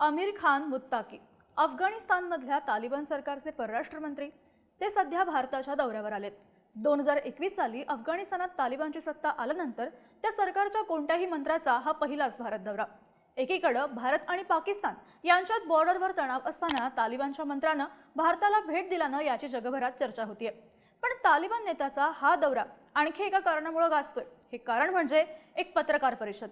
अमीर खान मुत्ताकी. अफगाणिस्तानमधल्या तालिबान सरकारचे परराष्ट्र मंत्री ते सध्या भारताच्या दौऱ्यावर आलेत. दोन हजार एकवीस साली अफगाणिस्तानात तालिबानची सत्ता आल्यानंतर त्या सरकारच्या कोणत्याही मंत्र्याचा हा पहिलाच भारत दौरा. एकीकडं भारत आणि पाकिस्तान यांच्यात बॉर्डरवर तणाव असताना तालिबानच्या मंत्र्यानं भारताला भेट दिल्यानं याची जगभरात चर्चा होतीये. पण तालिबान नेत्याचा हा दौरा आणखी एका कारणामुळे गाजतोय. हे कारण म्हणजे एक पत्रकार परिषद.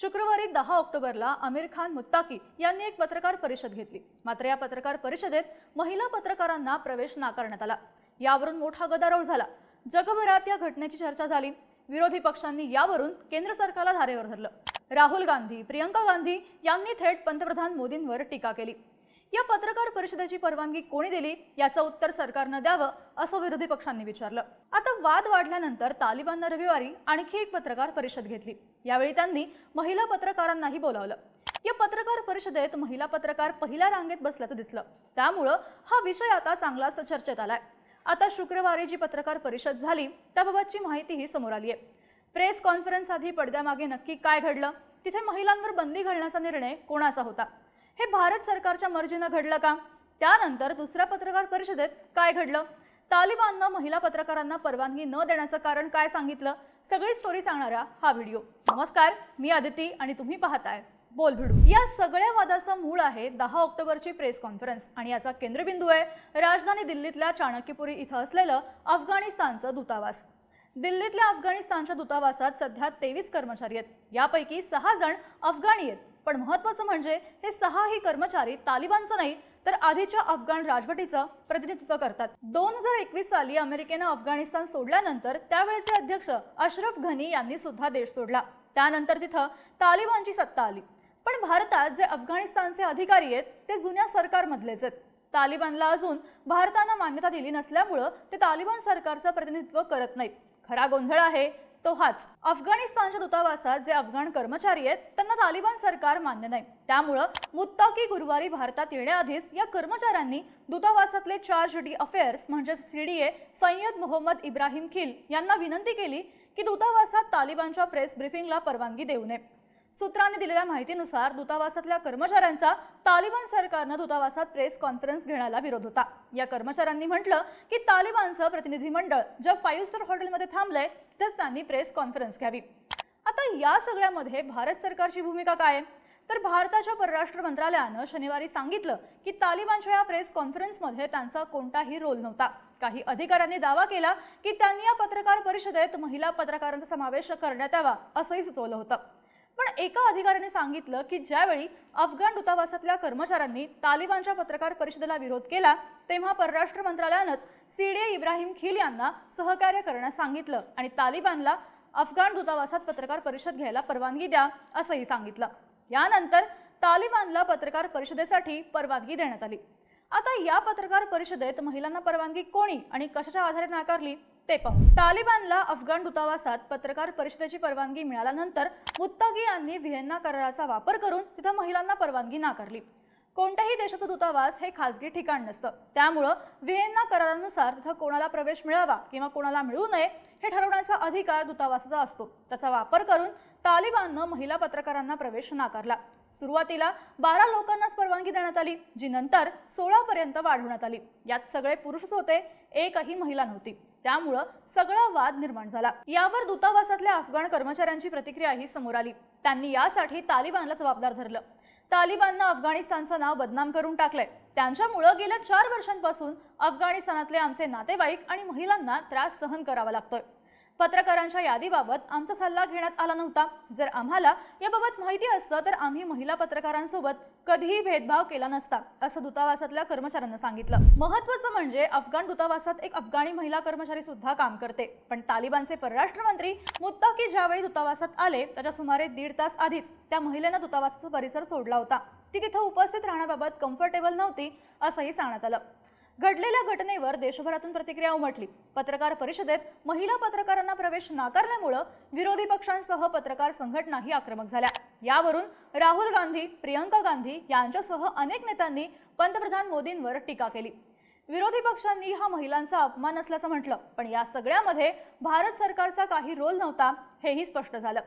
शुक्रवारी दहा ऑक्टोबरला आमिर खान मुत्ताकी यांनी एक पत्रकार परिषद घेतली. मात्र या पत्रकार परिषदेत महिला पत्रकारांना प्रवेश नाकारण्यात आला. यावरून मोठा गदारोळ झाला. जगभरात या घटनेची चर्चा झाली. विरोधी पक्षांनी यावरून केंद्र सरकारला धारेवर धरलं. राहुल गांधी प्रियंका गांधी यांनी थेट पंतप्रधान मोदींवर टीका केली. या पत्रकार परिषदेची परवानगी कोणी दिली याचं उत्तर सरकारनं द्यावं असं विरोधी पक्षांनी विचारलं. आता वाद वाढल्यानंतर तालिबाननं रविवारी आणखी एक पत्रकार परिषद घेतली. यावेळी त्यांनी महिला पत्रकारांनाही बोलावलं. या पत्रकार परिषदेत महिला पत्रकार पहिल्या रांगेत बसल्याचं दिसलं. त्यामुळं हा विषय आता चांगलाच चर्चेत आलाय. आता शुक्रवारी जी पत्रकार परिषद झाली त्याबाबतची माहितीही समोर आली आहे प्रेस कॉन्फरन्स आधी पडद्यामागे नक्की काय घडलं तिथे महिलांवर बंदी घालण्याचा निर्णय कोणाचा होता? हे भारत सरकारच्या मर्जीनं घडलं का? त्यानंतर दुसऱ्या पत्रकार परिषदेत काय घडलं? तालिबाननं महिला पत्रकारांना परवानगी न देण्याचं कारण काय सांगितलं? सगळी स्टोरी सांगणारा हा व्हिडिओ नमस्कार मी आदिती आणि तुम्ही पाहताय बोल भिडू या सगळ्या वादाचं मूळ आहे दहा ऑक्टोबरची प्रेस कॉन्फरन्स आणि याचा केंद्रबिंदू आहे राजधानी दिल्लीतल्या चाणक्यपुरी इथं असलेलं अफगाणिस्तानचं दूतावास. दिल्लीतल्या अफगाणिस्तानच्या दूतावासात सध्या तेवीस कर्मचारी आहेत. यापैकी सहा जण अफगाणी आहेत. पण महत्वाचं म्हणजे हे सहाही कर्मचारी तालिबानचं नाही तर आधीच्या अफगाण राजवटीचं प्रतिनिधित्व करतात. दोन हजार एकवीस साली अमेरिकेनं अफगाणिस्तान सोडल्यानंतर त्यावेळेचे अध्यक्ष अशरफ घनी यांनी सुद्धा देश सोडला. त्यानंतर तिथं तालिबानची सत्ता आली. पण भारतात जे अफगाणिस्तानचे अधिकारी आहेत ते जुन्या सरकारमधलेच आहेत. तालिबानला अजून भारतानं मान्यता दिली नसल्यामुळं ते तालिबान सरकारचं प्रतिनिधित्व करत नाहीत. खरा गोंधळ आहे तो हाच अफगाणिस्तानच्या दूतावासात जे अफगाण कर्मचारी आहेत त्यांना तालिबान सरकार मान्य नाही. त्यामुळं मुत्ताकी गुरुवारी भारतात येण्याआधीच या कर्मचाऱ्यांनी दूतावासातले चार्ज डी अफेअर्स म्हणजे सीडीए सय्यद मोहम्मद इब्राहिम खिल यांना विनंती केली की दूतावासात तालिबानच्या प्रेस ब्रिफिंगला परवानगी देऊ नये. सूत्रांनी दिलेल्या माहितीनुसार दूतावासातल्या कर्मचाऱ्यांचा तालिबान सरकारनं दूतावासात प्रेस कॉन्फरन्स घेण्याला विरोध होता. या कर्मचाऱ्यांनी म्हटलं की तालिबानचं प्रतिनिधीमंडळ ज्या फाईव्ह स्टार हॉटेलमध्ये थांबलंय तिथेच त्यांनी प्रेस कॉन्फरन्स घ्यावी. आता या सगळ्यामध्ये भारत सरकारची भूमिका काय आहे? तर भारताच्या परराष्ट्र मंत्रालयानं शनिवारी सांगितलं की तालिबानच्या या प्रेस कॉन्फरन्समध्ये त्यांचा कोणताही रोल नव्हता. काही अधिकाऱ्यांनी दावा केला की त्यांनी या पत्रकार परिषदेत महिला पत्रकारांचा समावेश करण्यात यावा असंही सुचवलं होतं. पण एका अधिकाऱ्याने सांगितलं की ज्यावेळी अफगाण दूतावासातल्या कर्मचाऱ्यांनी तालिबानच्या पत्रकार परिषदेला विरोध केला तेव्हा परराष्ट्र मंत्रालयानंच सीडीए इब्राहिम खिल यांना सहकार्य करण्यास सांगितलं आणि तालिबानला अफगाण दूतावासात पत्रकार परिषद घ्यायला परवानगी द्या असंही सांगितलं. यानंतर तालिबानला पत्रकार परिषदेसाठी परवानगी देण्यात आली. आता या पत्रकार परिषदेत महिलांना परवानगी कोणी आणि कशाच्या आधारे नाकारली ते पाहू. तालिबानला अफगाण दूतावासात पत्रकार परिषदेची परवानगी मिळाल्यानंतर मुत्तागी यांनी व्हिएन्ना कराराचा वापर करून तिथं महिलांना परवानगी नाकारली. कोणत्याही देशाचं दूतावास हे खासगी ठिकाण नसतं. त्यामुळं व्हिएन्ना करारानुसार तिथं कोणाला प्रवेश मिळावा किंवा कोणाला मिळू नये हे ठरवण्याचा अधिकार दूतावासाचा असतो. त्याचा वापर करून तालिबाननं महिला पत्रकारांना प्रवेश नाकारला. सुरुवातीला बारा लोकांनाच परवानगी देण्यात आली जी नंतर सोळापर्यंत वाढवण्यात आली. यात सगळे पुरुषच होते एकही महिला नव्हती. त्यामुळं सगळा वाद निर्माण झाला. यावर दूतावासातल्या अफगाण कर्मचाऱ्यांची प्रतिक्रियाही समोर आली. त्यांनी यासाठी तालिबानला जबाबदार धरलं. तालिबाननं अफगाणिस्तानचं नाव बदनाम करून टाकलंय. त्यांच्यामुळं गेल्या चार वर्षांपासून अफगाणिस्तानातले आमचे नातेवाईक आणि महिलांना त्रास सहन करावा लागतोय. पत्रकारांच्या यादीबाबत आमचा सल्ला घेण्यात आला नव्हता. जर आम्हाला याबाबत माहिती असतं तर आम्ही महिला पत्रकारांसोबत कधीही भेदभाव केला नसता असं दूतावासातल्या कर्मचाऱ्यांना सांगितलं. महत्वाचं म्हणजे अफगाण दूतावासात एक अफगाणी महिला कर्मचारी सुद्धा काम करते. पण तालिबानचे परराष्ट्र मंत्री मुत्ताकी ज्यावेळी दूतावासात आले त्याच्या सुमारे दीड तास आधीच त्या महिलेनं दूतावासाचा परिसर सोडला होता. ती तिथं उपस्थित राहण्याबाबत कम्फर्टेबल नव्हती असंही सांगण्यात आलं. घडलेल्या घटनेवर देशभरातून प्रतिक्रिया उमटली. पत्रकार परिषदेत महिला पत्रकारांना प्रवेश नाकारल्यामुळं विरोधी पक्षांसह पत्रकार संघटनाही आक्रमक झाल्या. यावरून राहुल गांधी प्रियंका गांधी यांच्यासह अनेक नेत्यांनी पंतप्रधान मोदींवर टीका केली. विरोधी पक्षांनी हा महिलांचा अपमान असल्याचं म्हटलं पण या सगळ्यामध्ये भारत सरकारचा काही रोल नव्हता हेही स्पष्ट झालं.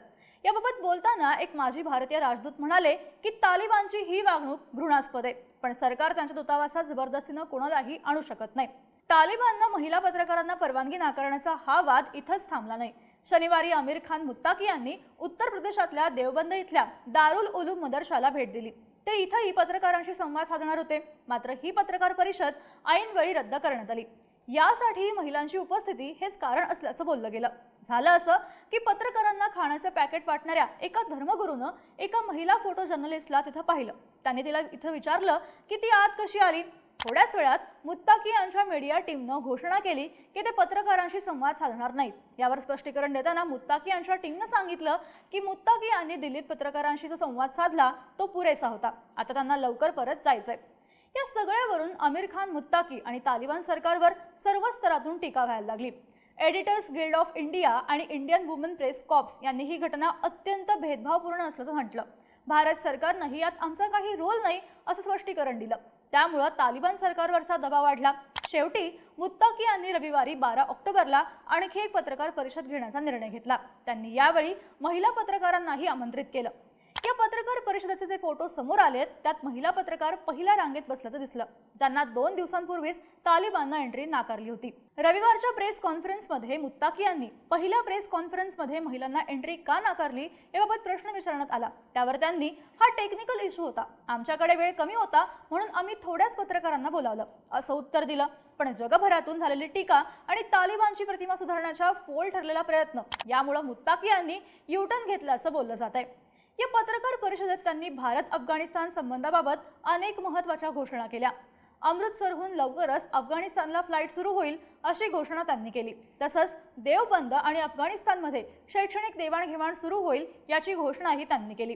याबाबत बोलताना एक माजी भारतीय राजदूत म्हणाले की तालिबानची ही वागणूक घृणास्पद आहे पण सरकार त्यांच्या दूतावासात जबरदस्तीनं कोणालाही आणू शकत नाही. तालिबाननं महिला पत्रकारांना परवानगी नाकारण्याचा हा वाद इथंच थांबला नाही. शनिवारी आमिर खान मुत्ताकी यांनी उत्तर प्रदेशातल्या देवबंद इथल्या दारुल उलूम मदरशाला भेट दिली. ते इथंही पत्रकारांशी संवाद साधणार होते. मात्र ही पत्रकार परिषद ऐनवेळी रद्द करण्यात आली. यासाठी महिलांची उपस्थिती हेच कारण असल्याचं बोललं गेलं. झालं असं की पत्रकारांना खाण्याचं पॅकेट वाटणाऱ्या एका धर्मगुरूनं एका महिला फोटो जर्नलिस्टला तिथं पाहिलं. त्याने तिला इथं विचारलं की ती आत कशी आली? थोड्याच वेळात मुत्ताकी यांच्या मीडिया टीमनं घोषणा केली की ते पत्रकारांशी संवाद साधणार नाहीत. यावर स्पष्टीकरण देताना मुत्ताकी यांच्या टीमनं सांगितलं की मुत्ताकी यांनी दिल्लीत पत्रकारांशी जो संवाद साधला तो पुरेसा होता. आता त्यांना लवकर परत जायचंय. या सगळ्यावरून आमिर खान मुत्ताकी आणि तालिबान सरकारवर सर्व स्तरातून टीका व्हायला लागली. एडिटर्स गिल्ड ऑफ इंडिया आणि इंडियन वुमन प्रेस कॉप्स यांनी ही घटना अत्यंत भेदभावपूर्ण असल्याचं म्हटलं. भारत सरकारनंही यात आमचा काही रोल नाही असं स्पष्टीकरण दिलं. त्यामुळं तालिबान सरकारवरचा दबाव वाढला. शेवटी मुत्ताकी यांनी रविवारी बारा ऑक्टोबरला आणखी एक पत्रकार परिषद घेण्याचा निर्णय घेतला. त्यांनी यावेळी महिला पत्रकारांनाही आमंत्रित केलं. या पत्रकार परिषदेचे जे फोटो समोर आलेत त्यात महिला पत्रकार पहिल्या रांगेत बसल्याचं दिसलं. ज्यांना दोन दिवसांपूर्वीच तालिबाननं एंट्री नाकारली होती. रविवारच्या प्रेस कॉन्फरन्समध्ये मुत्ताकी यांनी पहिल्या प्रेस कॉन्फरन्समध्ये महिलांना एंट्री का नाकारली याबाबत प्रश्न विचारण्यात आला. त्यावर त्यांनी हा टेक्निकल इश्यू होता. आमच्याकडे वेळ कमी होता म्हणून आम्ही थोड्याच पत्रकारांना बोलावलं. असं उत्तर दिलं. पण जगभरातून झालेली टीका आणि तालिबानची प्रतिमा सुधारण्याचा फोल ठरलेला प्रयत्न यामुळे मुत्ताकी यांनी युटर्न घेतल्याचं बोललं जात आहे या पत्रकार परिषदेत त्यांनी भारत अफगाणिस्तान संबंधाबाबत अनेक महत्त्वाच्या घोषणा केल्या. अमृतसरहून लवकरच अफगाणिस्तानला फ्लाईट सुरू होईल अशी घोषणा त्यांनी केली. तसंच देवबंद आणि अफगाणिस्तानमध्ये शैक्षणिक देवाणघेवाण सुरू होईल याची घोषणाही त्यांनी केली.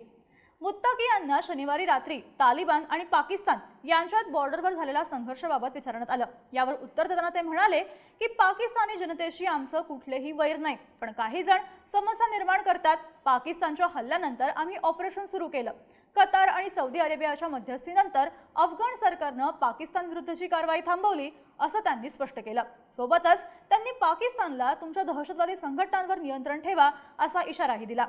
मुत्ताकी यांना शनिवारी रात्री तालिबान आणि पाकिस्तान यांच्यात बॉर्डरवर झालेल्या संघर्षाबाबत विचारण्यात आलं. यावर उत्तर देताना ते म्हणाले की पाकिस्तानी जनतेशी आमचं कुठलेही वैर नाही पण काही जण समस्या निर्माण करतात. पाकिस्तानच्या हल्ल्यानंतर आम्ही ऑपरेशन सुरू केलं. कतार आणि सौदी अरेबियाच्या मध्यस्थीनंतर अफगाण सरकारनं पाकिस्तान विरुद्धची कारवाई थांबवली असं त्यांनी स्पष्ट केलं. सोबतच त्यांनी पाकिस्तानला तुमच्या दहशतवादी संघटनांवर नियंत्रण ठेवा असा इशाराही दिला.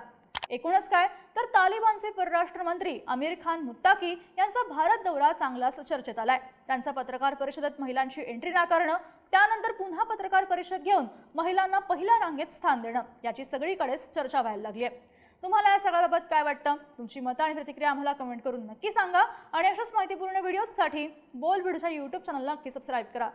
एकूणच काय? तर तालिबानचे परराष्ट्र मंत्री आमिर खान मुत्ताकी यांचा भारत दौरा चांगलाच चर्चेत आलाय. त्यांचा पत्रकार परिषदेत महिलांची एंट्री नाकारणं त्यानंतर पुन्हा पत्रकार परिषद घेऊन महिलांना पहिल्या रांगेत स्थान देणं याची सगळीकडेच चर्चा व्हायला लागली आहे. तुम्हाला या सगळ्याबाबत काय वाटतं? तुमची मतं आणि प्रतिक्रिया आम्हाला कमेंट करून नक्की सांगा. आणि अशाच माहितीपूर्ण व्हिडिओजसाठी बोल व्हिडिओच्या यूट्यूब चॅनलला नक्की सबस्क्राईब करा.